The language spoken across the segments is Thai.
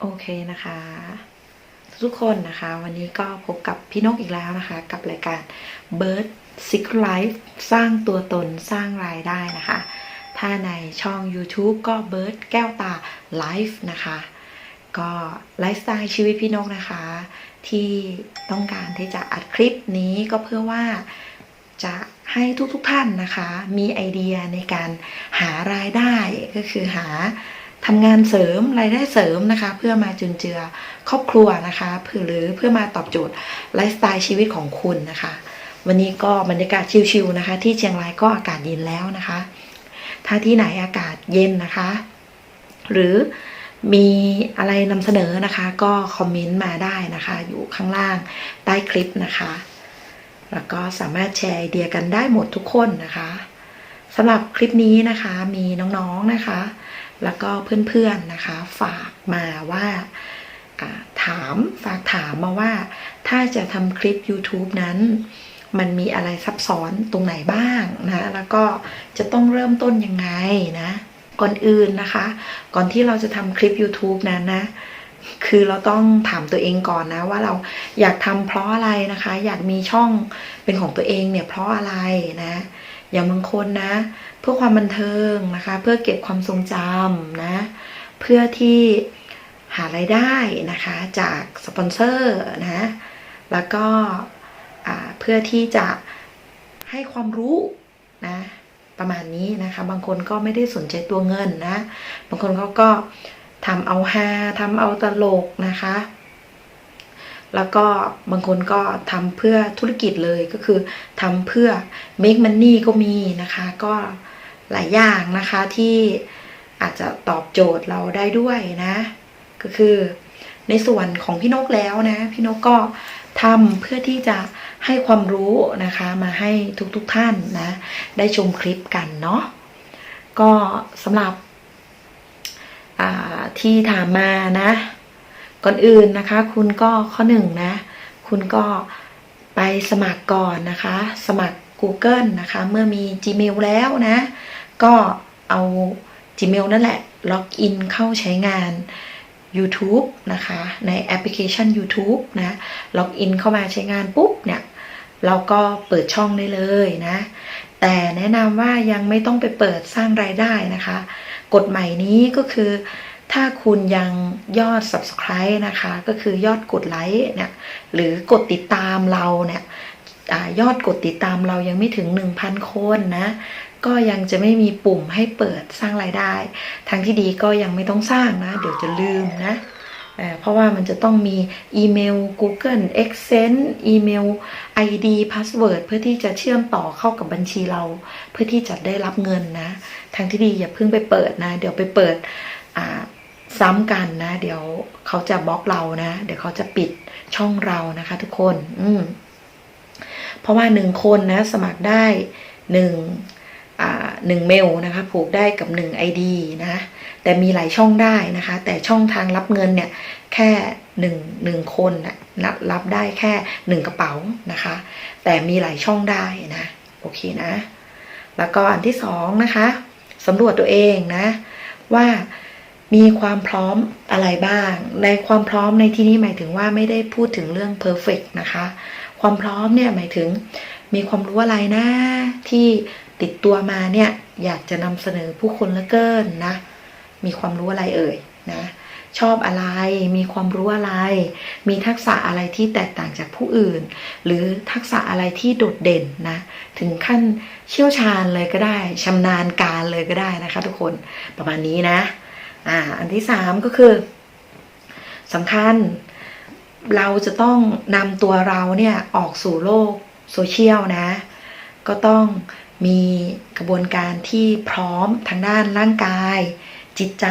โอเคนะคะ ทุกคนนะคะ วันนี้ก็พบกับพี่นกอีกแล้วนะคะ กับรายการ Bird Secret Life สร้างตัวตนสร้างรายได้นะคะ ถ้าในช่อง YouTube ก็ Bird แก้วตา Life นะคะ ก็ไลฟ์สไตล์ชีวิตพี่นกนะคะ ที่ต้องการที่จะอัดคลิปนี้ก็เพื่อว่าจะให้ทุกๆทท่านนะคะ มีไอเดียในการหารายได้ก็คือหา ทำงานเสริมรายได้เสริมนะคะ เพื่อมาจุนเจือครอบครัวนะคะเพื่อหรือเพื่อมาตอบโจทย์ไลฟ์สไตล์ชีวิตของคุณนะคะ วันนี้ก็บรรยากาศชิลๆนะคะ ที่เชียงรายก็อากาศเย็นแล้วนะคะ ถ้าที่ไหนอากาศเย็นนะคะ หรือมีอะไรนำเสนอนะคะ ก็คอมเมนต์มาได้นะคะ อยู่ข้างล่างใต้คลิปนะคะ แล้วก็สามารถแชร์ไอเดียกันได้หมดทุกคนนะคะสำหรับคลิปนี้นะคะมีน้องๆนะคะ แล้วก็เพื่อนๆนะคะ ฝากมาว่าถามฝากถามมาว่า ถ้าจะทำคลิป YouTube นั้นมันมีอะไรซับซ้อนตรงไหนบ้างนะแล้วก็จะต้องเริ่มต้นยังไงนะ ก่อนอื่นนะคะ ก่อนที่เราจะทำคลิป YouTube นั้นนะ คือเราต้องถามตัวเองก่อนนะว่าเราอยากทำเพราะอะไรนะคะ อยากมีช่องเป็นของตัวเองเนี่ยเพราะอะไรนะ อย่างบางคนนะ เพื่อความบันเทิงนะคะ เพื่อเก็บความทรงจำนะ เพื่อที่หารายได้นะคะจากสปอนเซอร์นะแล้วก็เพื่อที่จะให้ความรู้นะประมาณนี้นะคะ บางคนก็ไม่ได้สนใจตัวเงินนะ บางคนเขาก็ทำเอาฮาทำเอาตลกนะคะ แล้วก็บางคนก็ทำเพื่อธุรกิจเลยก็คือทำเพื่อ make money ก็มีนะคะ ก็หลายอย่างนะคะที่อาจจะตอบโจทย์เราได้ด้วยนะ ก็คือในส่วนของพี่นกแล้วนะ พี่นกก็ทำเพื่อที่จะให้ความรู้นะคะมาให้ทุกๆทท่านนะ ได้ชมคลิปกันเนาะก็สำหรับที่ถามมานะ ก่อนอื่นนะคะ คุณก็ข้อหนึ่งนะ คุณก็ไปสมัครก่อนนะคะ สมัคร Google นะคะ เมื่อมี Gmail แล้วนะ ก็เอา Gmail นั่นแหละ ล็อกอินเข้าใช้งาน YouTube นะคะ ในแอปพลิเคชัน YouTube นะ ล็อกอินเข้ามาใช้งานปุ๊บเนี่ย เราก็เปิดช่องได้เลยนะ แต่แนะนำว่ายังไม่ต้องไปเปิดสร้างรายได้นะคะ กฎใหม่นี้ก็คือ ถ้าคุณยังยอด subscribe นะคะ ก็คือยอดกดไลค์เนี่ยหรือกดติดตามเราเนี่ยอยอดกดติดตามเรายังไม่ถึง 1,000 คนนะ ก็ยังจะไม่มีปุ่มให้เปิดสร้างรายได้ ทางที่ดีก็ยังไม่ต้องสร้างนะ เดี๋ยวจะลืมนะเเพราะว่ามันจะต้องมีอีเมล Google Accent อีเมล ID Password เพื่อที่จะเชื่อมต่อเข้ากับบัญชีเรา เพื่อที่จะได้รับเงินนะ ทางที่ดีอย่าเพิ่งไปเปิดนะ เดี๋ยวไปเปิดอ่า ซ้ำกันนะ เดี๋ยวเขาจะบล็อกเรานะ เดี๋ยวเขาจะปิดช่องเรานะคะ ทุกคน อืมเพราะว่าหนึ่งคนนะ สมัครได้หนึ่งหนึ่งเมลนะคะผูกได้กับหนึ่ง ID นะแต่มีหลายช่องได้นะคะ แต่ช่องทางรับเงินเนี่ยแค่หนึ่งหนึ่งคนนะรับรับได้แค่หนึ่งกระเป๋านะคะ แต่มีหลายช่องได้นะโอเคนะ แล้วก็อันที่สองนะคะสำรวจตัวเองนะ ว่า มีความพร้อมอะไรบ้าง ในความพร้อมในที่นี้หมายถึงว่าไม่ได้พูดถึงเรื่อง perfect นะคะ ความพร้อมเนี่ยหมายถึงมีความรู้อะไรนะ ที่ติดตัวมาเนี่ยอยากจะนำเสนอผู้คนละเกินนะ มีความรู้อะไรเอ่ยนะชอบอะไร มีความรู้อะไร มีทักษะอะไรที่แตกต่างจากผู้อื่น หรือทักษะอะไรที่โดดเด่นนะ ถึงขั้นเชี่ยวชาญเลยก็ได้ชำนาญการเลยก็ได้นะคะ ทุกคนประมาณนี้นะ อ่าอันที่สามก็คือสำคัญเราจะต้องนำตัวเราเนี่ยออกสู่โลกโซเชียลนะ ก็ต้องมีกระบวนการที่พร้อมทางด้านร่างกาย จิตใจ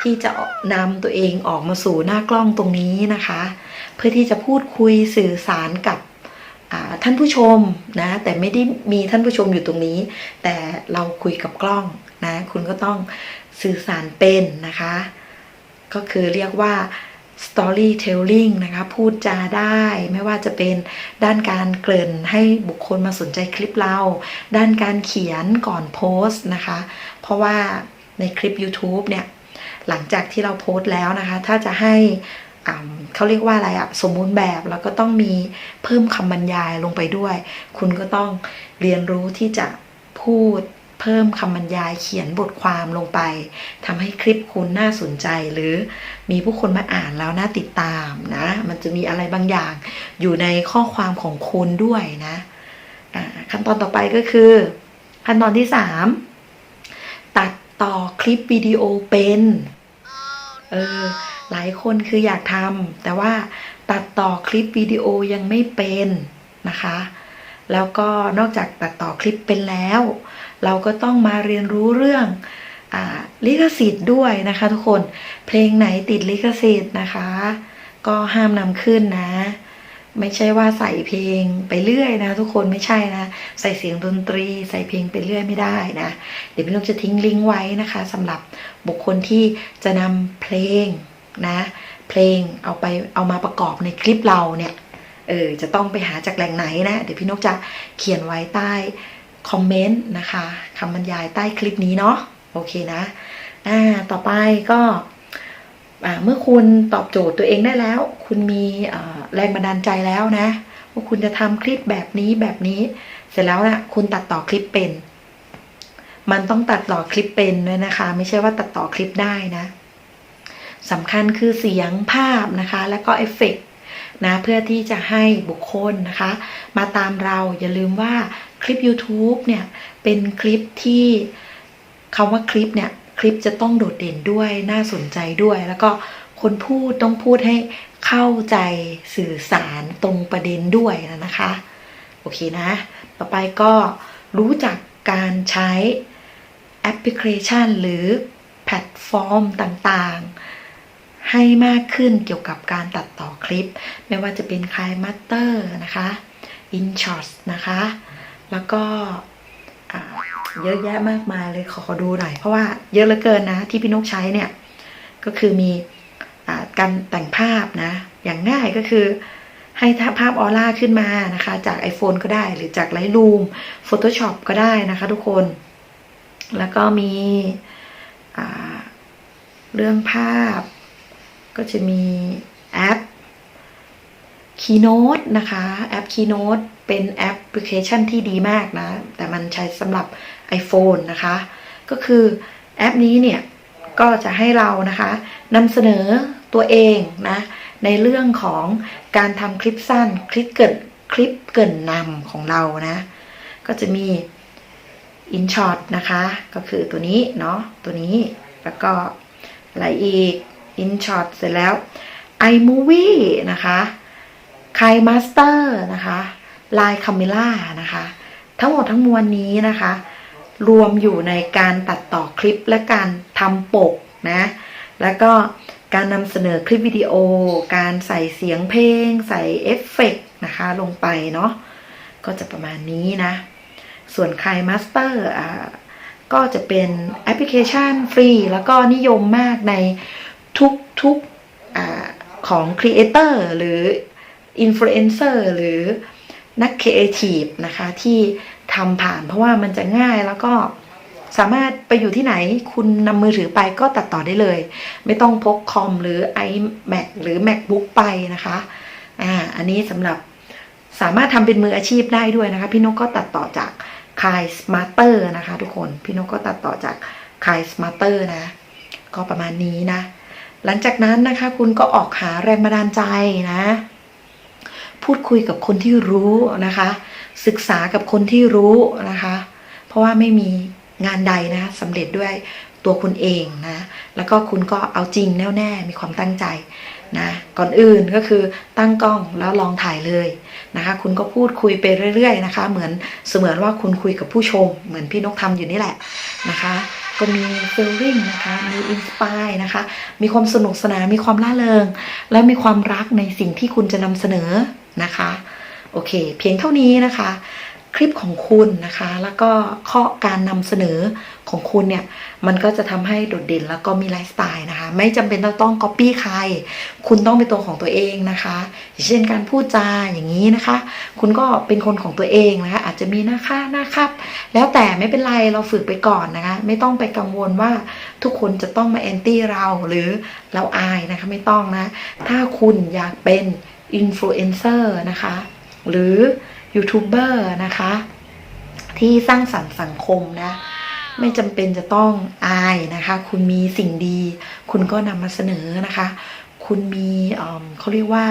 ที่จะนำตัวเองออกมาสู่หน้ากล้องตรงนี้นะคะ เพื่อที่จะพูดคุยสื่อสารกับท่านผู้ชมนะแต่ไม่ได้มีท่านผู้ชมอยู่ตรงนี้ แต่เราคุยกับกล้องนะคุณก็ต้อง สื่อสารเป็นนะคะ ก็คือเรียกว่า storytelling นะคะ พูดจาได้ไม่ว่าจะเป็นด้านการเกริ่นให้บุคคลมาสนใจคลิปเรา ด้านการเขียนก่อนโพสต์นะคะ เพราะว่าในคลิป YouTube เนี่ย หลังจากที่เราโพสต์แล้วนะคะ ถ้าจะให้เขาเรียกว่าอะไรอะสมบูรณ์แบบแล้วก็ต้องมีเพิ่มคำบรรยายลงไปด้วย คุณก็ต้องเรียนรู้ที่จะพูด เพิ่มคำบรรยายเขียนบทความลงไปทำให้คลิปคุณน่าสนใจ หรือมีผู้คนมาอ่านแล้วน่าติดตามนะ มันจะมีอะไรบางอย่างอยู่ในข้อความของคุณด้วยนะอ่าขั้นตอนต่อไปก็คือ ขั้นตอนที่สามตัดต่อคลิปวิดีโอเป็นเออหลายคนคืออยากทำแต่ว่าตัดต่อคลิปวิดีโอยังไม่เป็นนะคะ แล้วก็นอกจากตัดต่อคลิปเป็นแล้ว เราก็ต้องมาเรียนรู้เรื่องอลิขสิทธิ์ด้วยนะคะทุกคนเพลงไหนติดลิขสิทธิ์นะคะ ก็ห้ามนำขึ้นนะ ไม่ใช่ว่าใส่เพลงไปเรื่อยนะ ทุกคนไม่ใช่นะ ใส่เสียงดนตรี ใส่เพลงไปเรื่อยไม่ได้นะ เดี๋ยวพี่นกจะทิ้งลิงก์ไว้นะคะสำหรับบุคคลที่จะนำเพลงนะ เพลงเอาไปเอามาประกอบในคลิปเราเนี่ยเออจะต้องไปหาจากแหล่งไหนนะ เดี๋ยวพี่นกจะเขียนไว้ใต้ คอมเมนต์นะคะคำบรรยายใต้คลิปนี้เนาะโอเคนะอ่าต่อไปก็เมื่อคุณตอบโจทย์ตัวเองได้แล้ว คุณมีแรงบันดาลใจแล้วนะว่าคุณจะทำคลิปแบบนี้แบบนี้ เสร็จแล้วนะคุณตัดต่อคลิปเป็น มันต้องตัดต่อคลิปเป็นด้วยนะคะ ไม่ใช่ว่าตัดต่อคลิปได้นะสำคัญคือเสียงภาพนะคะ แล้วก็เอฟเฟกต์นะเพื่อที่จะให้บุคคลนะคะ มาตามเราอย่าลืมว่า คลิป YouTube เนี่ยเป็นคลิปที่คำว่าคลิปเนี่ยคลิปจะต้องโดดเด่นด้วยน่าสนใจด้วย แล้วก็คนพูดต้องพูดให้เข้าใจสื่อสารตรงประเด็นด้วยนะคะ โอเคนะ ต่อไปก็รู้จักการใช้แอปพลิเคชัน หรือแพลตฟอร์มต่างๆ ให้มากขึ้นเกี่ยวกับการตัดต่อคลิป ไม่ว่าจะเป็นคายมัตเตอร์นะคะ InShots นะคะ แล้วก็เยอะแยะมากมายเลยขอขอดูหน่อย เพราะว่าเยอะเหลือเกินนะ ที่พี่นกใช้เนี่ย ก็คือมีอการแต่งภาพนะ อย่างง่ายก็คือให้ภาพออร่าขึ้นมานะคะ จาก iPhone ก็ได้หรือจาก Lightroom Photoshop ก็ได้นะคะทุกคน แล้วก็มีเรื่องภาพก็จะมี Keynote นะคะแอป Keynote เป็นแอปพลิเคชันที่ดีมากนะ แต่มันใช้สำหรับ iPhone นะคะ ก็คือแอปนี้เนี่ย ก็จะให้เรานะคะนำเสนอตัวเองนะ ในเรื่องของการทำคลิปสั้น คลิปเกิดคลิปเกินนำของเรานะ ก็จะมี InShot นะคะ ก็คือตัวนี้เนาะตัวนี้แล้วก็อะไรอีก InShot เสร็จแล้ว iMovie นะคะ k i Master นะคะ Line Camera นะคะ ทั้งหมดทั้งมวลนี้นะคะ รวมอยู่ในการตัดต่อคลิปและการทำปกนะ แล้วก็การนำเสนอคลิปวิดีโอ การใส่เสียงเพลง ใส่เอฟเฟกต์นะคะ ลงไปเนาะก็จะประมาณนี้นะ ส่วน k i Master อ่าก็จะเป็นแอปพลิเคชันฟรี แล้วก็นิยมมากในทุกๆอาของ Creator หรือ Influencer หรือนัก Creative นะคะที่ทำผ่านเพราะว่ามันจะง่ายแล้วก็สามารถไปอยู่ที่ไหนคุณนำมือถือไปก็ตัดต่อได้เลย ไม่ต้องพกคอมหรือ iMac หรือ MacBook ไปนะคะอ่าอันนี้สำหรับสามารถทำเป็นมืออาชีพได้ด้วยนะคะ พี่นกก็ตัดต่อจาก k a i Smarter นะคะ ทุกคนพี่นกก็ตัดต่อจาก k a i Smarter นะ ก็ประมาณนี้นะ หลังจากนั้นนะคะคุณก็ออกหาแรงบันดาลใจนะ พูดคุยกับคนที่รู้นะคะ ศึกษากับคนที่รู้นะคะ เพราะว่าไม่มีงานใดนะคะสำเร็จด้วยตัวคุณเองนะ แล้วก็คุณก็เอาจริงแน่วแน่มีความตั้งใจนะก่อนอื่นก็คือตั้งกล้องแล้วลองถ่ายเลยนะคะ คุณก็พูดคุยไปเรื่อย ๆ นะคะ เหมือนเสมือนว่าคุณคุยกับผู้ชม เหมือนพี่นกทำอยู่นี่แหละนะคะ ก็มี feeling นะคะ มี inspire นะคะ มีความสนุกสนานมีความล่าเริง และมีความรักในสิ่งที่คุณจะนำเสนอ นะคะโอเค เพียงเท่านี้นะคะ คลิปของคุณนะคะ แล้วก็ข้อการนำเสนอของคุณเนี่ย มันก็จะทำให้โดดเด่นแล้วก็มีไลฟ์สไตล์นะคะ ไม่จำเป็นต้องต้อง copy ใคร คุณต้องเป็นตัวของตัวเองนะคะอย่างเช่นการพูดจาอย่างนี้นะคะ คุณก็เป็นคนของตัวเองนะคะ อาจจะมีหน้าค่าหน้าครับ แล้วแต่ไม่เป็นไรเราฝึกไปก่อนนะคะ ไม่ต้องไปกังวลว่าทุกคนจะต้องมาแอนตี้เราหรือเราอายนะคะ ไม่ต้องนะ ถ้าคุณอยากเป็น อินฟลูเอนเซอร์นะคะ หรือยูทูบเบอร์นะคะ ที่สร้างสรรค์สังคมนะ ไม่จำเป็นจะต้องอายนะคะ คุณมีสิ่งดี คุณก็นำมาเสนอนะคะ คุณมีเเขาเรียกว่า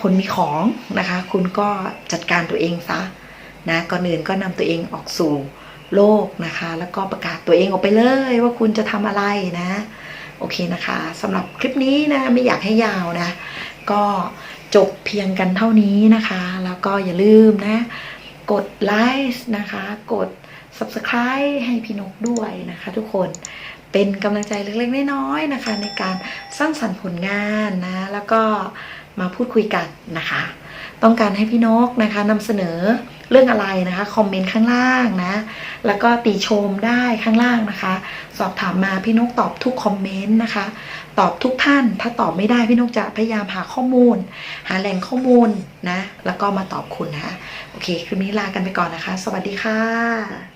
คนมีของนะคะ คุณก็จัดการตัวเองซะนะก่อนอื่นก็นำตัวเองออกสู่โลกนะคะ แล้วก็ประกาศตัวเองออกไปเลยว่าคุณจะทำอะไรนะ โอเคนะคะสำหรับคลิปนี้นะไม่อยากให้ยาวนะ ก็จบเพียงกันเท่านี้นะคะ แล้วก็อย่าลืมนะ กดไลค์นะคะ กด subscribe ให้พี่นกด้วยนะคะทุกคนเป็นกำลังใจเล็กๆน้อยๆนะคะ ในการสร้างสรรค์ผลงานนะ แล้วก็มาพูดคุยกันนะคะ ต้องการให้พี่นกนะคะนำเสนอเรื่องอะไรนะคะคอมเมนต์ข้างล่างนะ แล้วก็ติชมได้ข้างล่างนะคะ สอบถามมาพี่นกตอบทุกคอมเมนต์นะคะ ตอบทุกท่าน ถ้าตอบไม่ได้พี่นกจะพยายามหาข้อมูล หาแหล่งข้อมูลนะ แล้วก็มาตอบคุณนะคะโอเค คืนนี้ลากันไปก่อนนะคะ สวัสดีค่ะ